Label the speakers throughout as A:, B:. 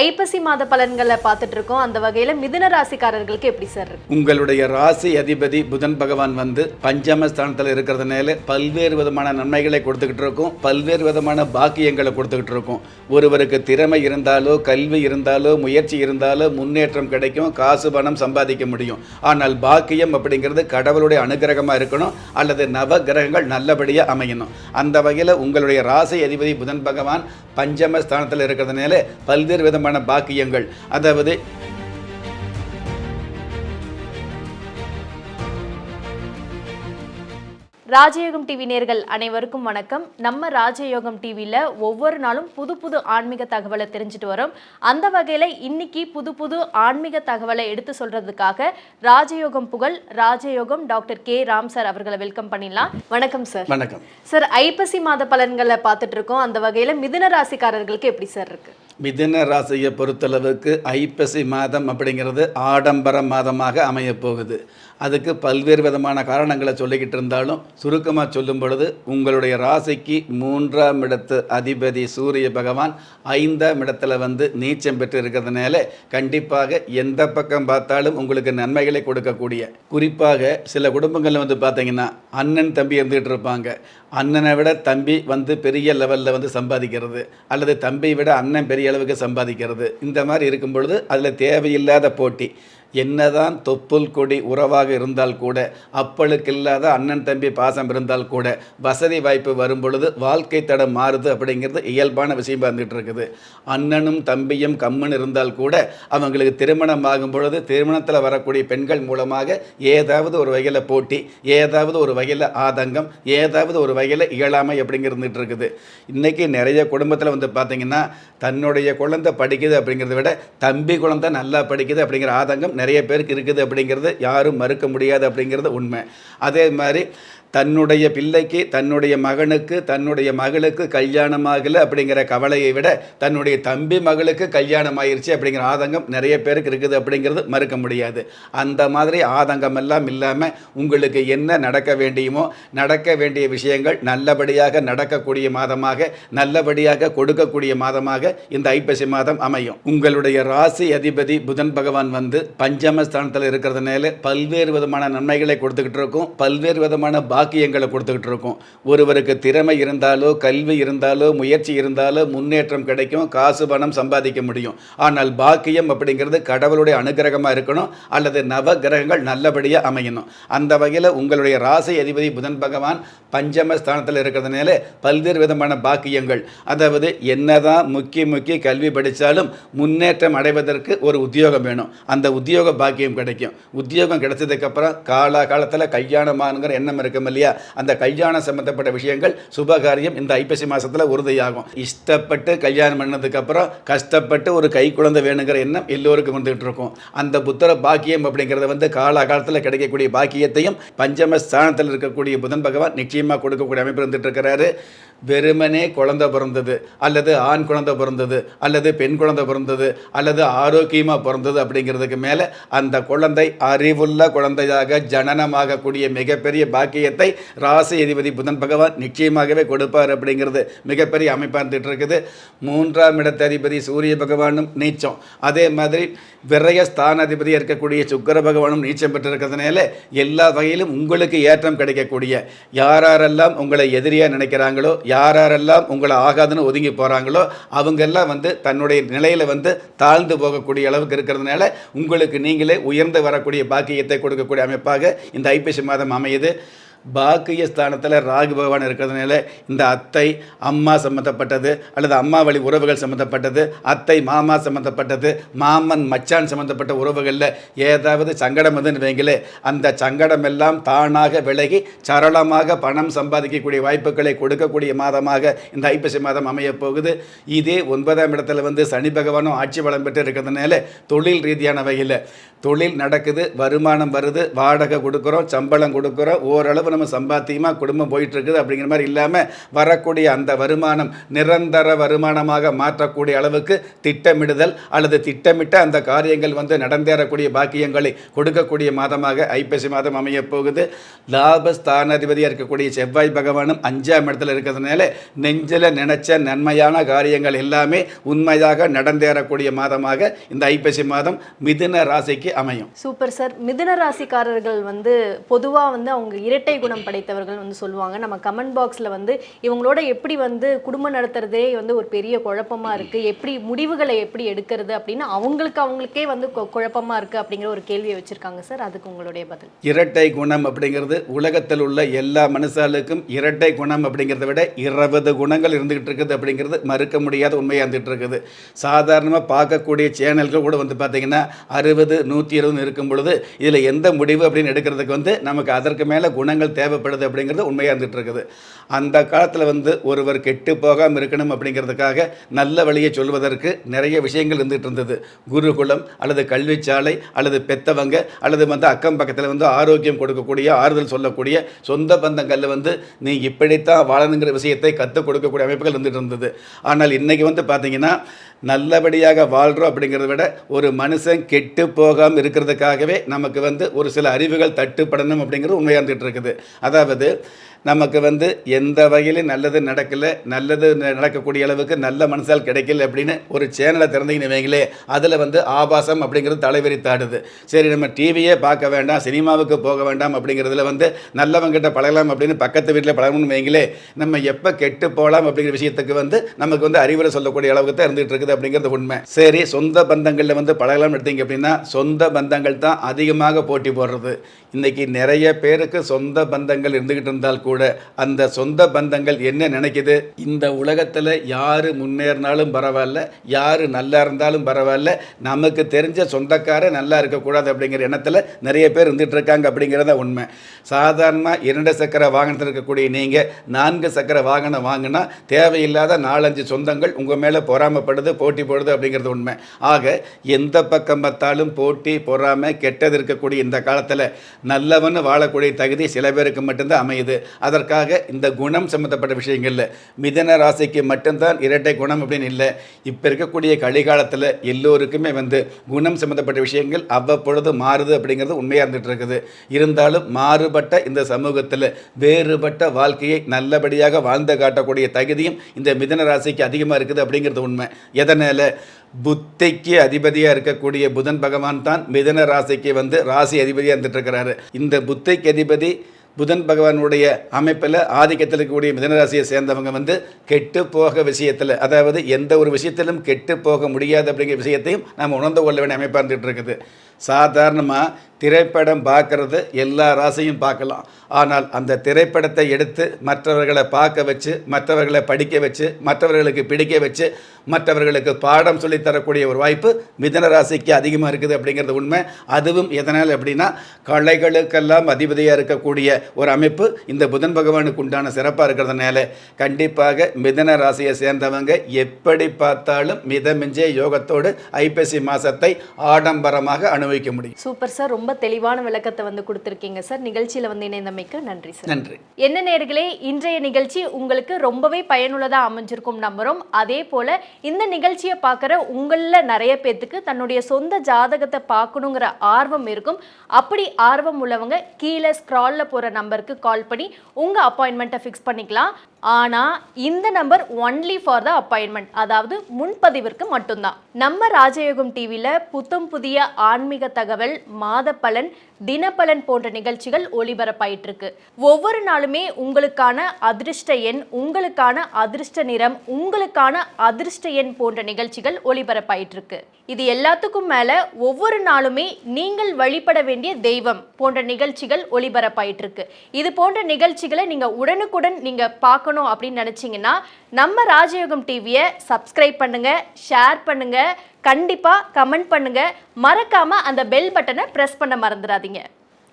A: ஐப்பசி மாத பலன்களை பார்த்துட்டு இருக்கோம் அந்த வகையில மிதுன ராசிக்காரர்களுக்கு எப்படி சார்
B: உங்களுடைய ராசி அதிபதி புதன் பகவான் வந்து பஞ்சம ஸ்தானத்தில் இருக்கிறதுனால பல்வேறு விதமான நன்மைகளை கொடுத்துக்கிட்டு இருக்கும் பல்வேறு விதமான பாக்கியங்களை கொடுத்துக்கிட்டு இருக்கும் ஒருவருக்கு திறமை இருந்தாலோ கல்வி இருந்தாலோ முயற்சி இருந்தாலோ முன்னேற்றம் கிடைக்கும். காசு பணம் சம்பாதிக்க முடியும். ஆனால் பாக்கியம் அப்படிங்கிறது கடவுளுடைய அனுகிரகமாக இருக்கணும். அல்லது நவ கிரகங்கள் நல்லபடியாக அமையணும். அந்த வகையில் உங்களுடைய ராசி அதிபதி புதன் பகவான் பஞ்சம ஸ்தானத்தில் இருக்கிறதுனால பல்வேறு விதமான பாக்கியங்கள் அதாவது
A: ராஜயோகம் டிவி நேர்கள் அனைவருக்கும் வணக்கம். நம்ம ராஜயோகம் டிவியில் ஒவ்வொரு நாளும் புது புது ஆன்மீக தகவலை தெரிஞ்சுட்டு வரோம். அந்த வகையில் இன்னைக்கு புது புது ஆன்மீக தகவலை எடுத்து சொல்றதுக்காக ராஜயோகம் புகழ் ராஜயோகம் டாக்டர் கே. ராம் சார் அவர்களை வெல்கம் பண்ணிடலாம். வணக்கம் சார்.
B: வணக்கம்.
A: சார் ஐப்பசி மாத பலன்களை பார்த்துட்டு இருக்கோம். அந்த வகையில் மிதுன ராசிக்காரர்களுக்கு எப்படி சார் இருக்கு?
B: மிதுன ராசியை பொறுத்தளவுக்கு ஐப்பசி மாதம் அப்படிங்கிறது ஆடம்பர மாதமாக அமையப் போகுது. அதுக்கு பல்வேறு விதமான காரணங்களை சொல்லிக்கிட்டு இருந்தாலும் சுருக்கமாக சொல்லும் பொழுது உங்களுடைய ராசிக்கு மூன்றாம் இடத்து அதிபதி சூரிய பகவான் ஐந்தாம் இடத்துல வந்து நீச்சம் பெற்று இருக்கிறதுனால கண்டிப்பாக எந்த பக்கம் பார்த்தாலும் உங்களுக்கு நன்மைகளை கொடுக்கக்கூடிய. குறிப்பாக சில குடும்பங்களில் வந்து பார்த்தீங்கன்னா அண்ணன் தம்பி இருந்துகிட்டு இருப்பாங்க. அண்ணனை விட தம்பி வந்து பெரிய லெவலில் வந்து சம்பாதிக்கிறது அல்லது தம்பியை விட அண்ணன் பெரிய அளவுக்கு சம்பாதிக்கிறது இந்த மாதிரி இருக்கும் பொழுது அதில் தேவையில்லாத போட்டி. என்னதான் தொப்புள் கொடி உறவாக இருந்தால் கூட அப்பளுக்கு இல்லாத அண்ணன் தம்பி பாசம் இருந்தால் கூட வசதி வாய்ப்பு வரும் பொழுது வாழ்க்கை தடம் மாறுது அப்படிங்கிறது இயல்பான விஷயம் வந்துட்டு இருக்குது. அண்ணனும் தம்பியும் கம்மன் இருந்தால் கூட அவங்களுக்கு திருமணம் ஆகும் பொழுது திருமணத்தில் வரக்கூடிய பெண்கள் மூலமாக ஏதாவது ஒரு வகையில் போட்டி ஏதாவது ஒரு வகையில் ஆதங்கம் ஏதாவது ஒரு வகையில் இயலாமை இருந்துகிட்டு இருக்குது இன்றைக்கி நிறைய குடும்பத்தில் வந்து பார்த்திங்கன்னா தன்னுடைய குழந்தை படிக்குது அப்படிங்கிறத விட தம்பி குழந்தை நல்லா படிக்குது அப்படிங்கிற ஆதங்கம் நிறைய பேருக்கு இருக்குது அப்படிங்கிறது யாரும் மறுக்க முடியாது அப்படிங்கிறது உண்மை. அதே மாதிரி தன்னுடைய பிள்ளைக்கு தன்னுடைய மகனுக்கு தன்னுடைய மகளுக்கு கல்யாணம் ஆகலை அப்படிங்கிற கவலையை விட தன்னுடைய தம்பி மகளுக்கு கல்யாணம் ஆயிடுச்சு அப்படிங்கிற ஆதங்கம் நிறைய பேருக்கு இருக்குது அப்படிங்கிறது மறுக்க முடியாது. அந்த மாதிரி ஆதங்கம் எல்லாம் இல்லாமல் உங்களுக்கு என்ன நடக்க வேண்டியுமோ நடக்க வேண்டிய விஷயங்கள் நல்லபடியாக நடக்கக்கூடிய மாதமாக நல்லபடியாக கொடுக்கக்கூடிய மாதமாக இந்த ஐப்பசி மாதம் அமையும். உங்களுடைய ராசி அதிபதி புதன் பகவான் வந்து பஞ்சம ஸ்தானத்தில் இருக்கிறதுனால பல்வேறு விதமான நன்மைகளை கொடுத்துக்கிட்டு இருக்கும். பல்வேறு விதமான பாக்கியங்களை கொடுத்துக்கிட்டு இருக்கோம். ஒருவருக்கு திறமை இருந்தாலோ கல்வி இருந்தாலோ முயற்சி இருந்தாலோ முன்னேற்றம் கிடைக்கும் காசு பணம் சம்பாதிக்க முடியும். ஆனால் பாக்கியம் அப்படிங்கிறது கடவுளுடைய அனுகிரகமாக இருக்கணும் அல்லது நவ கிரகங்கள் நல்லபடியாக அமையணும். அந்த வகையில் உங்களுடைய ராசி அதிபதி புதன் பகவான் பஞ்சம ஸ்தானத்தில் இருக்கிறதுனால பல்வேறு விதமான பாக்கியங்கள். அதாவது என்னதான் முக்கிய முக்கிய கல்வி படித்தாலும் முன்னேற்றம் அடைவதற்கு ஒரு உத்தியோகம் வேணும். அந்த உத்தியோக பாக்கியம் கிடைக்கும். உத்தியோகம் கிடைச்சதுக்கப்புறம் காலா காலத்தில் கல்யாணமானுங்கிற எண்ணம் இல்லையா? அந்த கல்யாணம் சம்மந்தப்பட்ட விஷயங்கள் சுபகாரியம் இந்த ஐப்பசி மாதத்தில் உறுதியாகும். இஷ்டப்பட்டு கல்யாணம் பண்ணதுக்கப்புறம் கஷ்டப்பட்டு ஒரு கை குழந்தை வேணுங்கிற எண்ணம் எல்லோருக்கும் வந்துகிட்டு இருக்கும். அந்த புத்திர பாக்கியம் அப்படிங்கிறத வந்து காலகாலத்தில் கிடைக்கக்கூடிய பாக்கியத்தையும் பஞ்சம ஸ்தானத்தில் இருக்கக்கூடிய புதன் பகவான் நிச்சயமாக கொடுக்கக்கூடிய அமைப்பு இருந்துட்டு இருக்கிறாரு. வெறுமனே குழந்தை பிறந்தது அல்லது ஆண் குழந்தை பிறந்தது அல்லது பெண் குழந்தை பிறந்தது அல்லது ஆரோக்கியமாக பிறந்தது அப்படிங்கிறதுக்கு மேலே அந்த குழந்தை அறிவுள்ள குழந்தையாக ஜனனமாகக்கூடிய மிகப்பெரிய பாக்கியத்தை ராசி அதிபதி புதன் பகவான் நிச்சயமாகவே கொடுப்பார் அப்படிங்கிறது மிகப்பெரிய அமைப்பாக இருந்துகிட்டு இருக்குது மூன்றாம் இடத்த அதிபதி சூரிய பகவானும் நீச்சம். அதே மாதிரி விரய ஸ்தானாதிபதியாக இருக்கக்கூடிய சுக்கர பகவானும் நீச்சம் பெற்றிருக்கிறதுனால எல்லா வகையிலும் உங்களுக்கு ஏற்றம் கிடைக்கக்கூடிய யாரெல்லாம் உங்களை எதிரியாக நினைக்கிறாங்களோ யாரெல்லாம் உங்களை ஆகாதுன்னு ஒதுங்கி போகிறாங்களோ அவங்கெல்லாம் வந்து தன்னுடைய நிலையில் வந்து தாழ்ந்து போகக்கூடிய அளவுக்கு இருக்கிறதுனால உங்களுக்கு நீங்களே உயர்ந்து வரக்கூடிய பாக்கியத்தை கொடுக்கக்கூடிய அமைப்பாக இந்த ஐப்பசி மாதம் அமையுது. பாக்கிய ஸ்தானத்தில் ராகு பகவான் இருக்கிறதுனால இந்த அத்தை அம்மா சம்மந்தப்பட்டது அல்லது அம்மா வழி உறவுகள் சம்மந்தப்பட்டது அத்தை மாமா சம்மந்தப்பட்டது மாமன் மச்சான் சம்மந்தப்பட்ட உறவுகளில் ஏதாவது சங்கடம் வந்துன்னு வைங்களே அந்த சங்கடம் எல்லாம் தானாக விலகி சரளமாக பணம் சம்பாதிக்கக்கூடிய வாய்ப்புகளை கொடுக்கக்கூடிய மாதமாக இந்த ஐப்பசி மாதம் அமையப் போகுது. இதே ஒன்பதாம் இடத்துல வந்து சனி பகவானும் ஆட்சி வளம் பெற்று இருக்கிறதுனால தொழில் ரீதியான வகையில் தொழில் நடக்குது வருமானம் வருது வாடகை கொடுக்குறோம் சம்பளம் கொடுக்குறோம் ஓரளவு இப்போ நம்ம சம்பாத்தியமாக குடும்பம் போயிட்டு இருக்குது அப்படிங்கிற மாதிரி இல்லாமல் வரக்கூடிய அந்த வருமானம் நிரந்தர வருமானமாக மாற்றக்கூடிய அளவுக்கு திட்டமிடுதல் அல்லது திட்டமிட்ட அந்த காரியங்கள் வந்து நடந்தேறக்கூடிய பாக்கியங்களை கொடுக்கக்கூடிய மாதமாக ஐப்பசி மாதம் அமையப் போகுது. லாபஸ்தானாதிபதியாக இருக்கக்கூடிய செவ்வாய் பகவானும் அஞ்சாம் இடத்துல இருக்கிறதுனால நெஞ்சில் நினைச்ச நன்மையான காரியங்கள் எல்லாமே உண்மையாக நடந்தேறக்கூடிய மாதமாக இந்த ஐப்பசி மாதம் மிதுன ராசிக்கு அமையும்.
A: Super sir. மிதுன ராசிக்காரர்கள் வந்து பொதுவாக வந்து அவங்க இரட்டை குணம் படைத்தவர்கள் வந்து சொல்லுவாங்க. நம்ம கமெண்ட் பாக்ஸ்ல வந்து இவங்களோட எப்படி வந்து குடும்பம் நடத்துறதே வந்து ஒரு பெரிய குழப்பமா இருக்கு. எப்படி முடிவுகளை எப்படி எடுக்கிறது அப்படின்னு அவங்களுக்கு அவங்களுக்கே வந்து கு- குழப்பமா இருக்கு அப்படிங்கிற ஒரு கேள்வியை வச்சுருக்காங்க சார். அதுக்கு உங்களுடைய பதில்.
B: இரட்டை குணம் அப்படிங்கிறது உலகத்தில் உள்ள எல்லா மனுஷாலுக்கும் இரட்டை குணம் அப்படிங்கிறத விட இருபது குணங்கள் இருந்துகிட்டு இருக்குது அப்படிங்கிறது மறுக்க முடியாத உண்மையாக இருந்துகிட்டு இருக்குது. சாதாரணமாக பார்க்கக்கூடிய சேனல்கள் கூட வந்து பார்த்தீங்கன்னா அறுபது நூற்றி இருபது இருக்கும் பொழுது இதில் எந்த முடிவு அப்படின்னு எடுக்கிறதுக்கு வந்து நமக்கு அதற்கு மேலே குணங்கள் தேவைப்படுது அப்படிங்கிறது உண்மையாக இருந்துகிட்டு இருக்குது. அந்த காலத்தில் வந்து ஒருவர் கெட்டு போகாமல் இருக்கணும் அப்படிங்கிறதுக்காக நல்ல வழியை சொல்வதற்கு நிறைய விஷயங்கள் இருந்துகிட்டு இருந்தது. குருகுலம் அல்லது கல்விச்சாலை அல்லது பெத்தவங்க அல்லது வந்து அக்கம் பக்கத்தில் வந்து ஆரோக்கியம் கொடுக்கக்கூடிய ஆறுதல் சொல்லக்கூடிய சொந்த பந்தங்களில் வந்து நீ இப்படித்தான் வாழணுங்கிற விஷயத்தை கற்றுக் கொடுக்கக்கூடிய அமைப்புகள் இருந்துகிட்டு இருந்தது. ஆனால் இன்னைக்கு வந்து பார்த்திங்கன்னா நல்லபடியாக வாழ்கிறோம் அப்படிங்கிறத விட ஒரு மனுஷன் கெட்டு போகாமல் இருக்கிறதுக்காகவே நமக்கு வந்து ஒரு சில அறிவுகள் தட்டுப்படணும் அப்படிங்கிறது உண்மையாக இருந்துகிட்டு இருக்குது. அதாவது நமக்கு வந்து எந்த வகையிலும் நல்லது நடக்கலை நல்லது நடக்கக்கூடிய அளவுக்கு நல்ல மனசால் கிடைக்கல அப்படின்னு ஒரு சேனலை திறந்தீங்கன்னு வைங்களே அதில் வந்து ஆபாசம் அப்படிங்கிறது தலைவிரித்தாடுது சரி நம்ம டிவியே பார்க்க வேண்டாம் சினிமாவுக்கு போக வேண்டாம் அப்படிங்கிறதுல வந்து நல்லவங்கிட்ட பழகலாம் அப்படின்னு பக்கத்து வீட்டில் பழகணும்னு வைங்களே நம்ம எப்போ கெட்டு போகலாம் அப்படிங்கிற விஷயத்துக்கு வந்து நமக்கு வந்து அறிவுரை சொல்லக்கூடிய அளவுக்கு தான் இருந்துகிட்டு இருக்குது அப்படிங்கிறது உண்மை. சரி சொந்த பந்தங்களில் வந்து பழகலாம் எடுத்தீங்க அப்படின்னா சொந்த பந்தங்கள் தான் அதிகமாக போட்டி போடுறது. இன்றைக்கி நிறைய பேருக்கு சொந்த பந்தங்கள் இருந்துக்கிட்டு இருந்தால் கூட அந்த சொந்த பந்தங்கள் என்ன நினைக்குது? இந்த உலகத்தில் யார் முன்னேறினாலும் பரவாயில்ல யார் நல்லா இருந்தாலும் பரவாயில்ல நமக்கு தெரிஞ்ச சொந்தக்காரன் நல்லா இருக்கக்கூடாது அப்படிங்கிற எண்ணத்தில் நிறைய பேர் இருந்துட்டு இருக்காங்க அப்படிங்கிறத உண்மை. சாதாரணமாக இரண்டு சக்கர வாகனத்தில் இருக்கக்கூடிய நீங்கள் நான்கு சக்கர வாகனம் வாங்கினா தேவையில்லாத நாலஞ்சு சொந்தங்கள் உங்கள் மேலே பொறாமப்படுது போட்டி போடுது அப்படிங்கிறது உண்மை. ஆக எந்த பக்கம் பார்த்தாலும் போட்டி பொறாமை கெட்டது இருக்கக்கூடிய இந்த காலத்தில் நல்லவன்னு வாழக்கூடிய தகுதி சில பேருக்கு மட்டும்தான் அமையுது. அதற்காக இந்த குணம் சம்மந்தப்பட்ட விஷயங்கள்ல மிதன ராசிக்கு மட்டும்தான் இரட்டை குணம் அப்படின்னு இல்லை. இப்போ இருக்கக்கூடிய கலிகாலத்தில் எல்லோருக்குமே வந்து குணம் சம்மந்தப்பட்ட விஷயங்கள் அவ்வப்பொழுது மாறுது அப்படிங்கிறது உண்மையாக இருந்துட்டு இருக்குது. இருந்தாலும் மாறுபட்ட இந்த சமூகத்தில் வேறுபட்ட வாழ்க்கையை நல்லபடியாக வாழ்ந்து காட்டக்கூடிய தகுதியும் இந்த மிதன ராசிக்கு அதிகமாக இருக்குது அப்படிங்கிறது உண்மை. எதனால்? புத்திக்கு அதிபதியாக இருக்கக்கூடிய புதன் பகவான் தான் மிதன ராசிக்கு வந்து ராசி அதிபதியாக இருந்துட்டு இருக்கிறாரு. இந்த புத்திக்கு அதிபதி புதன் பகவானுடைய அமைப்பில் ஆதிக்கத்தில் இருக்கக்கூடிய மிதனராசியை சேர்ந்தவங்க வந்து கெட்டு போக விஷயத்தில் அதாவது எந்த ஒரு விஷயத்திலும் கெட்டு போக முடியாது அப்படிங்கிற விஷயத்தையும் நாம் உணர்ந்து கொள்ள வேண்டிய அமைப்பாக இருந்துகிட்டு இருக்குது. சாதாரணமாக திரைப்படம் பார்க்கறது எல்லா ராசியும் பார்க்கலாம். ஆனால் அந்த திரைப்படத்தை எடுத்து மற்றவர்களை பார்க்க வச்சு மற்றவர்களை படிக்க வச்சு மற்றவர்களுக்கு பிடிக்க வச்சு மற்றவர்களுக்கு பாடம் சொல்லித் தரக்கூடிய ஒரு வாய்ப்பு மிதன ராசிக்கு அதிகமாக இருக்குது அப்படிங்கிறது உண்மை. அதுவும் எதனால் அப்படின்னா கலைகளுக்கெல்லாம் அதிபதியாக இருக்கக்கூடிய ஒரு அமைப்பு. இந்த புதன் பகவானுக்கு உண்டான சிறப்பாக இருக்கிறதுனால கண்டிப்பாக மிதன ராசியை சேர்ந்தவங்க எப்படி பார்த்தாலும் மிதமிஞ்சே யோகத்தோடு ஐப்பசி மாசத்தை ஆடம்பரமாக அனுபவிக்க முடியும்.
A: Super sir. ரொம்ப தெளிவான விளக்கத்தை வந்து கொடுத்துருக்கீங்க சார். நிகழ்ச்சியில வந்து இணைந்தமைக்கு நன்றி சார்.
B: நன்றி.
A: என்ன நேர்களே இன்றைய நிகழ்ச்சி உங்களுக்கு ரொம்பவே பயனுள்ளதாக அமைஞ்சிருக்கும் நம்புறோம். அதே போல இந்த நிகழ்ச்சியை பார்க்குற உங்களில் நிறைய பேத்துக்கு தன்னுடைய சொந்த ஜாதகத்தை பார்க்கணுங்கிற ஆர்வம் இருக்கும். அப்படி ஆர்வம் உள்ளவங்க கீழே ஸ்க்ராலில் போகிற நம்பருக்கு கால் பண்ணி உங்கள் அப்பாயின்மெண்ட்டை ஃபிக்ஸ் பண்ணிக்கலாம். ஆனால் இந்த number only for the appointment அதாவது முன்பதிவிற்கு மட்டும்தான். நம்ம ராஜயோகம் டிவியில் புத்தம் புதிய ஆன்மீக தகவல் மாத பலன் தினப்பலன் போன்ற நிகழ்ச்சிகள் ஒளிபரப்பாயிட்டு இருக்கு ஒவ்வொரு நாளுமே உங்களுக்கான அதிர்ஷ்ட எண் உங்களுக்கான அதிர்ஷ்ட நிறம் உங்களுக்கான அதிர்ஷ்ட எண் போன்ற நிகழ்ச்சிகள் ஒளிபரப்பாயிட்டு இருக்கு இது எல்லாத்துக்கும் மேல ஒவ்வொரு நாளுமே நீங்கள் வழிபட வேண்டிய தெய்வம் போன்ற நிகழ்ச்சிகள் ஒளிபரப்பாயிட்டு இருக்கு இது போன்ற நிகழ்ச்சிகளை நீங்க உடனுக்குடன் நீங்க பார்க்கணும் அப்படின்னு நினைச்சீங்கன்னா நம்ம ராஜயோகம் டிவியை சப்ஸ்கிரைப் பண்ணுங்க ஷேர் பண்ணுங்க கண்டிப்பாக கமெண்ட் பண்ணுங்க. மறக்காம அந்த பெல் பட்டனை பிரஸ் பண்ண மறந்துடாதீங்க.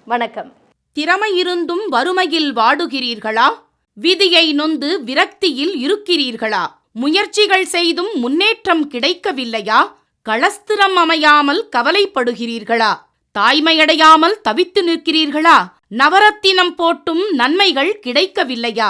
A: வணக்கம்.
C: திறமை இருந்தும் வறுமையில் வாடுகிறீர்களா? விதியை நொந்து விரக்தியில் இருக்கிறீர்களா? முயற்சிகள் செய்தும் முன்னேற்றம் கிடைக்கவில்லையா? களஸ்திரம் அமையாமல் கவலைப்படுகிறீர்களா? தாய்மையடையாமல் தவித்து நிற்கிறீர்களா? நவரத்தினம் போட்டும் நன்மைகள் கிடைக்கவில்லையா?